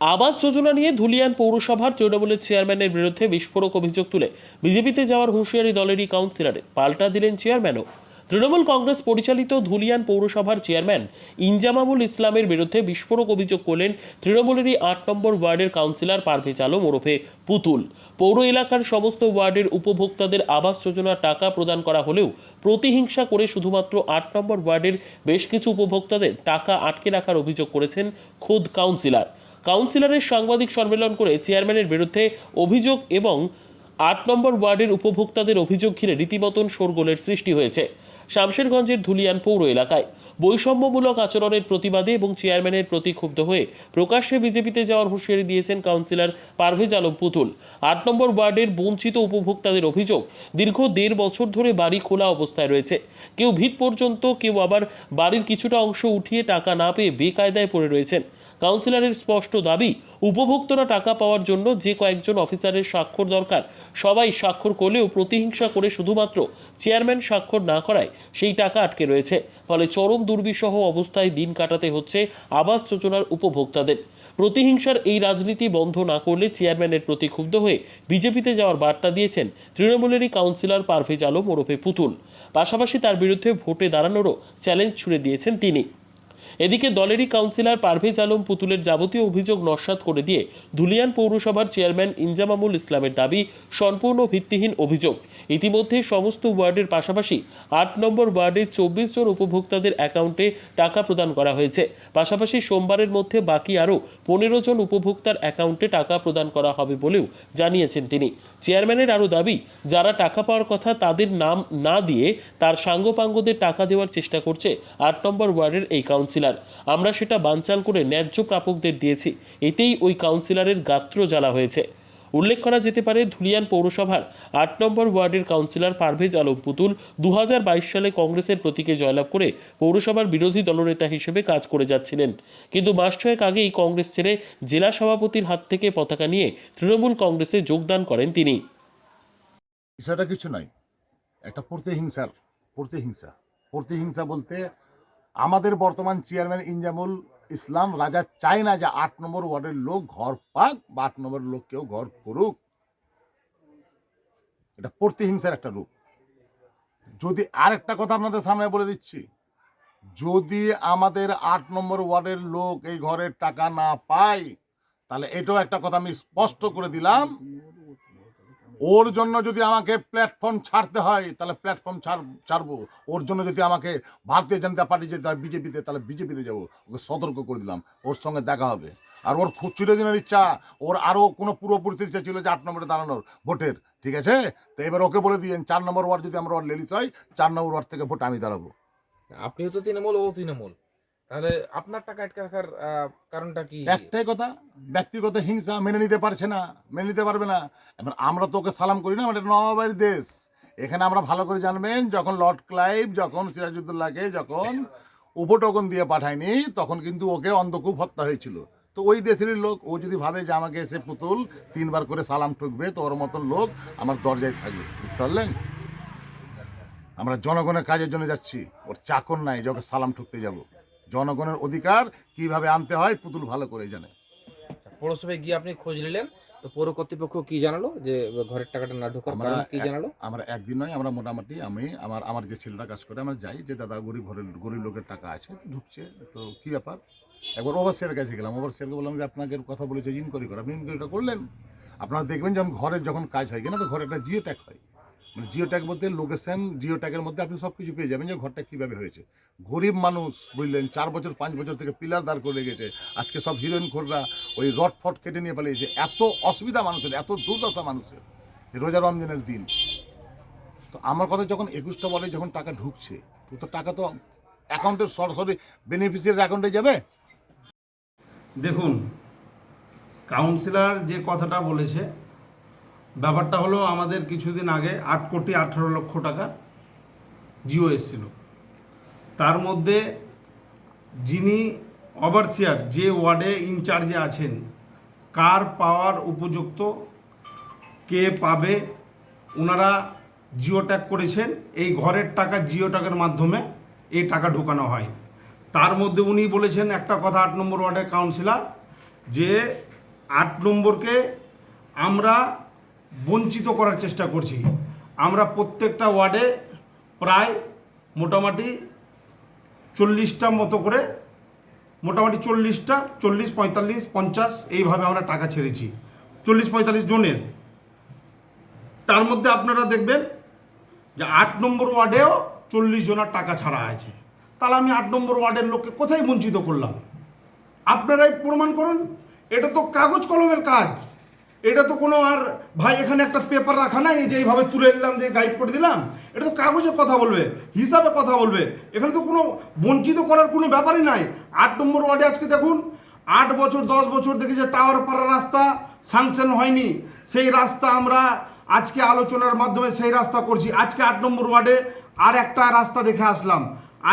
আবাস যোজনা নিয়ে ধুলিয়ান পৌরসভার তৃণমূলের চেয়ারম্যানের বিরুদ্ধে বিস্ফোরক অভিযোগ তুলে বিজেপিতে যাওয়ার হুঁশিয়ারি দলেরই কাউন্সিলরে, পাল্টা দিলেন চেয়ারম্যানও। তৃণমূল কংগ্রেস পরিচালিত ধুলিয়ান পৌরসভার চেয়ারম্যান ইনজামামুল ইসলামের বিরুদ্ধে বিস্ফোরক অভিযোগ করলেন তৃণমূলেরই আট নম্বর ওয়ার্ডের কাউন্সিলর পারভেজ আলম ওরফে পুতুল। পৌর এলাকার সমস্ত ওয়ার্ডের উপভোক্তাদের আবাস যোজনার টাকা প্রদান করা হলেও প্রতিহিংসা করে শুধুমাত্র আট নম্বর ওয়ার্ডের বেশ কিছু উপভোক্তাদের টাকা আটকে রাখার অভিযোগ করেছেন খোদ কাউন্সিলর। কাউন্সিলরের সাংবাদিক সম্মেলন করে চেয়ারম্যানের বিরুদ্ধে অভিযোগ এবং আট নম্বর ওয়ার্ডের উপভোক্তাদের অভিযোগ ঘিরে রীতিমতন শোরগোলের সৃষ্টি হয়েছে। শামশেরগঞ্জের ধুলিয়ান পৌর এলাকায় বৈষম্যমূলক আচরণের প্রতিবাদে এবং চেয়ারম্যানের প্রতি ক্ষুব্ধ হয়ে প্রকাশ্যে বিজেপিতে যাওয়ার হুঁশিয়ারি দিয়েছেন কাউন্সিলর পারভেজ আলম পুতুল। আট নম্বর ওয়ার্ডের বঞ্চিত উপভোক্তাদের অভিযোগ দীর্ঘ দেড় বছর ধরে বাড়ি খোলা অবস্থায় রয়েছে। কেউ ভিত পর্যন্ত, কেউ আবার বাড়ির কিছুটা অংশ উঠিয়ে টাকা না পেয়ে বেকায়দায় পড়ে রয়েছেন। কাউন্সিলরের স্পষ্ট দাবি, উপভোক্তরা টাকা পাওয়ার জন্য যে কয়েকজন অফিসারের স্বাক্ষর দরকার, সবাই স্বাক্ষর করলেও প্রতিহিংসা করে শুধুমাত্র চেয়ারম্যান স্বাক্ষর না করায় সেই টাকা আটকে রয়েছে। ফলে চরম দুর্বিষহ অবস্থায় দিন কাটাতে হচ্ছে আবাস যোজনার উপভোক্তাদের। প্রতিহিংসার এই রাজনীতি বন্ধ না করলে চেয়ারম্যানের প্রতি ক্ষুব্ধ হয়ে বিজেপিতে যাওয়ার বার্তা দিয়েছেন তৃণমূলেরই কাউন্সিলর পারভেজ আলম ওরফে পুতুল। পাশাপাশি তার বিরুদ্ধে ভোটে দাঁড়ানোরও চ্যালেঞ্জ ছুড়ে দিয়েছেন তিনি। এদিকে দলেরই কাউন্সিলর পারভেজ আলম পুতুলের যাবতীয় অভিযোগ নস্যাৎ করে দিয়ে ধুলিয়ান পৌরসভার চেয়ারম্যান ইনজামামুল ইসলামের দাবি সম্পূর্ণ ভিত্তিহীন অভিযোগ। ইতিমধ্যে সমস্ত ওয়ার্ডের পাশাপাশি আট নম্বর ওয়ার্ডের চব্বিশ জন উপভোক্তাদের অ্যাকাউন্টে টাকা প্রদান করা হয়েছে। পাশাপাশি সোমবারের মধ্যে বাকি আরও পনেরো জন উপভোক্তার অ্যাকাউন্টে টাকা প্রদান করা হবে বলেও জানিয়েছেন তিনি। চেয়ারম্যানের আরও দাবি, যারা টাকা পাওয়ার কথা তাদের নাম না দিয়ে তার সাঙ্গপাঙ্গদের টাকা দেওয়ার চেষ্টা করছে আট নম্বর ওয়ার্ডের এই কাউন্সিলর। আমরা সেটা বানচাল করে ন্যায্য প্রাপকদের দিয়েছি। এতেই ওই কাউন্সিলরের গাত্র জ্বালা হয়েছে। উল্লেখ করা যেতে পারে ধুলিয়ান পৌরসভার আট নম্বর ওয়ার্ডের কাউন্সিলর পারভেজ আলম পুতুল দুহাজার বাইশ সালে কংগ্রেসের প্রতীকে জয়লাভ করে পৌরসভার বিরোধী দলনেতা হিসেবে কাজ করে যাচ্ছিলেন। কিন্তু মাস ছয়েক আগেই কংগ্রেস ছেড়ে জেলা সভাপতির হাত থেকে পতাকা নিয়ে তৃণমূল কংগ্রেসে যোগদান করেন তিনি। কিছু নয় একটা প্রতিহিংসার, প্রতিহিংসা। প্রতিহিংসা বলতে আমাদের বর্তমান চেয়ারম্যান ইনজামুল ইসলাম, রাজা চায় না যে আট নম্বর ওয়ার্ডের লোক ঘর পাক বা আট নম্বর লোক কেউ ঘর করুক। এটা প্রতিহিংসার একটা রূপ। যদি আরেকটা কথা আপনাদের সামনে বলে দিচ্ছি, যদি আমাদের আট নম্বর ওয়ার্ডের লোক এই ঘরের টাকা না পায়, তাহলে এটাও একটা কথা আমি স্পষ্ট করে দিলাম। ওর জন্য যদি আমাকে প্ল্যাটফর্ম ছাড়তে হয়, তাহলে প্ল্যাটফর্ম ছাড়, ছাড়বো। ওর জন্য যদি আমাকে ভারতীয় জনতা পার্টি যেতে হয় বিজেপিতে, তাহলে বিজেপিতে যাব। ওকে সতর্ক করে দিলাম। ওর সঙ্গে দেখা হবে। আর ওর খুব চিরদিনের ইচ্ছা, ওর আরও কোনো পূর্বপুরুষের ইচ্ছা ছিল যে আট নম্বরে দাঁড়ানোর ভোটের। ঠিক আছে? তো এবার ওকে বলে দিয়েন, চার নম্বর ওয়ার্ড যদি আমরা ওয়ার্ড লেলিস হয়, চার নম্বর ওয়ার্ড থেকে ভোট আমি দাঁড়াবো। আপনিও তো তৃণমূল, ও তৃণমূল। তাহলে আপনার টাকা আটকে রাখার কারণটা কি? একটাই কথা, ব্যক্তিগত হিংসা মেনে নিতে পারছে না, মেনে নিতে পারবে না। এবার আমরা তো ওকে সালাম করি না, আমাদের নবাবের দেশ। এখানে আমরা ভালো করে জানবেন, যখন লর্ড ক্লাইভ, যখন সিরাজউদ্দৌলাকে যখন উপটোকন দিয়ে পাঠায়নি, তখন কিন্তু ওকে অন্ধকূপ হত্যা হয়েছিল। তো ওই দেশেরই লোক, ও যদি ভাবে যে আমাকে এসে পুতুল, তিনবার করে সালাম ঠুকবে তো ওর মতন লোক আমার দরজায় থাকবে। বুঝতে পারলেন? আমরা জনগণের কাজের জন্য যাচ্ছি, ওর চাকর নাই যখন সালাম ঠুকতে যাব। জনগণের অধিকার কীভাবে আনতে হয় পুতুল ভালো করে জানে। পৌরসভায় গিয়ে আপনি খোঁজ নিলেন তো পৌর কর্তৃপক্ষ কি জানালো যে ঘরের টাকাটা না ঢোকার কারণ কি জানালো? আমরা একদিন নয় আমরা মোটামুটি আমি আমার আমার যে ছেলেটা কাজ করে আমরা যাই যে দাদা গরিব ঘরের গরিব লোকের টাকা আছে ঢুকছে তো কি ব্যাপার? একবার ওভার ওভারসিয়ার কাছে গেলাম ওভার ওভারসিয়ারকে বললাম যে আপনাকে কথা বলেছে ইনকোয়ারি করে আপনি ইনকোয়ারিটা করলেন? আপনারা দেখবেন যখন ঘরের যখন কাজ হয় কিনা তো ঘরে একটা জিও ট্যাগ হয়। মানে জিও ট্যাগ বলতে লোকেশন জিও ট্যাগের মধ্যে আপনি সব কিছু পেয়ে যাবেন যে ঘরটা কীভাবে হয়েছে। গরিব মানুষ, বুঝলেন, চার বছর, পাঁচ বছর থেকে পিলার দাঁড় করে রেখেছে। আজকে সব হিরোইন খোররা ওই রড ফট কেটে নিয়ে পালিয়েছে। এত অসুবিধা মানুষের, এত দুর্দশা মানুষের রোজা রমজানের দিন। তো আমার কথা যখন একুশটা বলে যখন টাকা ঢুকছে, তো তো টাকা তো অ্যাকাউন্টের সরাসরি বেনিফিসিয়ারি অ্যাকাউন্টে যাবে? দেখুন কাউন্সিলর যে কথাটা বলেছে ব্যাপারটা হলো আমাদের কিছুদিন আগে আট কোটি আঠারো লক্ষ টাকা জিও এসেছিল। তার মধ্যে যিনি ওভারসিয়ার যে ওয়ার্ডে ইনচার্জে আছেন, কার পাওয়ার উপযুক্ত, কে পাবে ওনারা জিও ট্যাগ করেছেন, এই ঘরের টাকা জিও ট্যাগের মাধ্যমে এই টাকা ঢোকানো হয়। তার মধ্যে উনি বলেছেন একটা কথা আট নম্বর ওয়ার্ডের কাউন্সিলর যে আট নম্বরকে আমরা বঞ্চিত করার চেষ্টা করছি। আমরা প্রত্যেকটা ওয়ার্ডে প্রায় মোটামুটি চল্লিশটা মতো করে, মোটামুটি চল্লিশটা, চল্লিশ, পঁয়তাল্লিশ, পঞ্চাশ এইভাবে আমরা টাকা ছেড়েছি। চল্লিশ, পঁয়তাল্লিশ জনের। তার মধ্যে আপনারা দেখবেন যে আট নম্বর ওয়ার্ডেও চল্লিশ জনের টাকা ছাড়া আছে। তাহলে আমি আট নম্বর ওয়ার্ডের লোককে কোথায় বঞ্চিত করলাম? আপনারাই প্রমাণ করুন। এটা তো কাগজ কলমের কাজ। এটা তো কোনো আর, ভাই, এখানে একটা পেপার রাখা নাই যে এইভাবে তুলে নিলাম, দিয়ে গাইড করে দিলাম, এটা তো কাগজে কথা বলবে, হিসাবে কথা বলবে। এখানে তো কোনো বঞ্চিত করার কোনো ব্যাপারই নাই। আট নম্বর ওয়ার্ডে আজকে দেখুন, আট বছর, দশ বছর থেকে যে টাওয়ার পাড়া রাস্তা সাংশন হয়নি। সেই রাস্তা আমরা আজকে আলোচনার মাধ্যমে সেই রাস্তা করছি। আজকে আট নম্বর ওয়ার্ডে আর একটা রাস্তা দেখে আসলাম।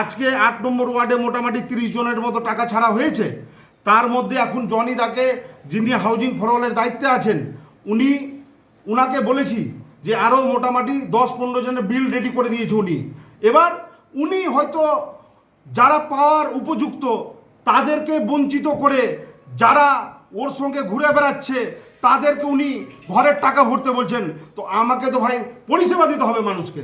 আজকে আট নম্বর ওয়ার্ডে মোটামুটি তিরিশ জনের মতো টাকা ছাড়া হয়েছে। তার মধ্যে এখন জনি দাকে, যিনি হাউজিং ফরওয়ালের দায়িত্বে আছেন, উনি, উনাকে বলেছি যে আরও মোটামুটি দশ পনেরো জনের বিল রেডি করে দিয়েছে উনি। এবার উনি হয়তো যারা পাওয়ার উপযুক্ত, তাদেরকে বঞ্চিত করে যারা ওর সঙ্গে ঘুরে বেড়াচ্ছে, তাদেরকে উনি ঘরের টাকা ভরতে বলছেন। তো আমাকে তো ভাই পরিষেবা দিতে হবে মানুষকে।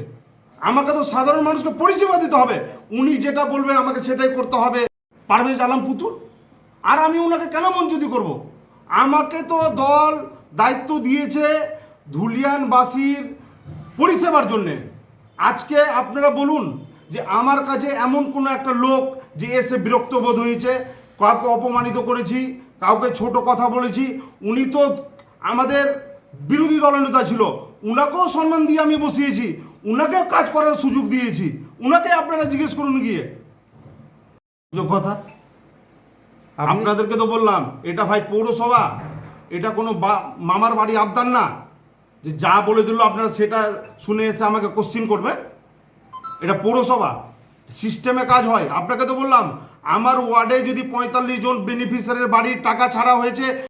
আমাকে তো সাধারণ মানুষকে পরিষেবা দিতে হবে। উনি যেটা বলবে আমাকে সেটাই করতে হবে। পারভেজ আলম পুতুল? আর আমি ওনাকে কেন বঞ্চিত করব? আমাকে তো দল দায়িত্ব দিয়েছে ধুলিয়ানবাসীর পরিষেবার জন্যে। আজকে আপনারা বলুন যে আমার কাছে এমন কোনো একটা লোক যে এসে বিরক্ত বোধ হয়েছে, কাউকে অপমানিত করেছি, কাউকে ছোট কথা বলেছি, উনি তো আমাদের বিরোধী দলনেতা ছিল, উনাকেও সম্মান দিয়ে আমি বসিয়েছি, উনাকেও কাজ করার সুযোগ দিয়েছি। উনাকে আপনারা জিজ্ঞেস করুন গিয়ে। আপনি আপনাদেরকে তো বললাম, এটা ভাই পৌরসভা, এটা কোনো মামার বাড়ি আবদার না। যে যা বলে দিল আপনারা সেটা শুনে এসে আমাকে কোশ্চিন করবেন এটা পৌরসভা সিস্টেমে কাজ হয়। আপনাকে তো বললাম, আমার ওয়ার্ডে যদি পঁয়তাল্লিশ জন বেনিফিশিয়ারির বাড়ির টাকা ছাড়া হয়েছে